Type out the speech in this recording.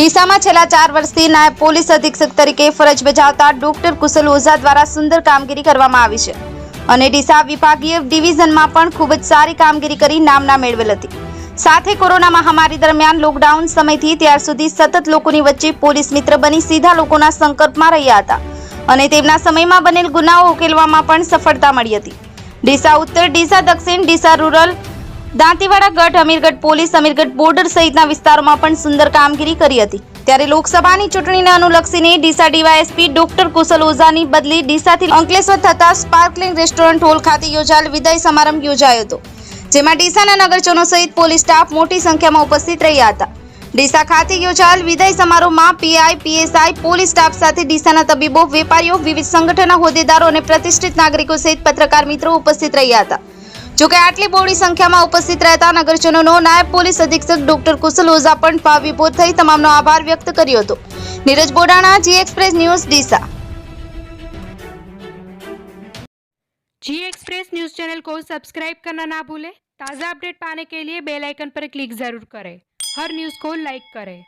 ડીસામાં છેલ્લા ચાર વર્ષથી નાયબ પોલીસ અધિક્ષક તરીકે ફરજ બજાવતા ડોક્ટર કુશલ ઓઝા દ્વારા સુંદર કામગીરી કરવામાં આવી છે. અને ડીસા વિભાગીય ડિવિઝનમાં પણ ખૂબ જ સારી કામગીરી કરી નામના મેળવેલ હતી. સાથે કોરોના મહામારી દરમિયાન લોકડાઉન સમયથી ત્યાર સુધી સતત લોકોની વચ્ચે પોલીસ મિત્ર બની સીધા લોકોના સંકલ્પમાં રહ્યા હતા. અને તેમના સમયમાં બનેલ ગુનાઓ ઉકેલવામાં પણ સફળતા મળી હતી. ડીસા ઉત્તર, ડીસા દક્ષિણ, ડીસા રૂરલ દાંતીવાડા ગઢ, અમીરગઢ પોલીસ, અમીરગઢ બોર્ડર સહિતના વિસ્તારોમાં પણ સુંદર કામગીરી કરી હતી. ત્યારે લોકસભાની ચૂંટણીને અનુલક્ષીને ડીસા ડીવાયએસપી ડોક્ટર કુશલ ઓઝાની બદલી ડીસાથી અંકલેશ્વર થતા સ્પાર્કલિંગ રેસ્ટોરન્ટ હોલ ખાતે યોજાયેલ વિદાય સમારંભ યોજાયો હતો, જેમાં ડીસાના નગરજનો સહિત પોલીસ સ્ટાફ મોટી સંખ્યામાં ઉપસ્થિત રહ્યા હતા. ડીસા ખાતે યોજાયેલ વિદાય સમારોહમાં પીઆઈ, પીએસઆઈ, પોલીસ સ્ટાફ સાથે ડીસાના તબીબો, વેપારીઓ, વિવિધ સંગઠનના હોદ્દેદારો અને પ્રતિષ્ઠિત નાગરિકો સહિત પત્રકાર મિત્રો ઉપસ્થિત રહ્યા હતા. જોકે આટલી બહોળી સંખ્યામાં ઉપસ્થિત રહેતા નગરજનોનો નાયબ પોલીસ અધિક્ષક ડોક્ટર કુશલ ઓઝા પણ ભાવવિભોર થઈ તમામનો આભાર વ્યક્ત કર્યો હતો Neeraj Bodana G Express News Deesa G Express News channel को सब्सक्राइब करना ना भूलें ताज़ा अपडेट पाने के लिए बेल आइकन पर क्लिक ज़रूर करें हर न्यूज़ को लाइक करें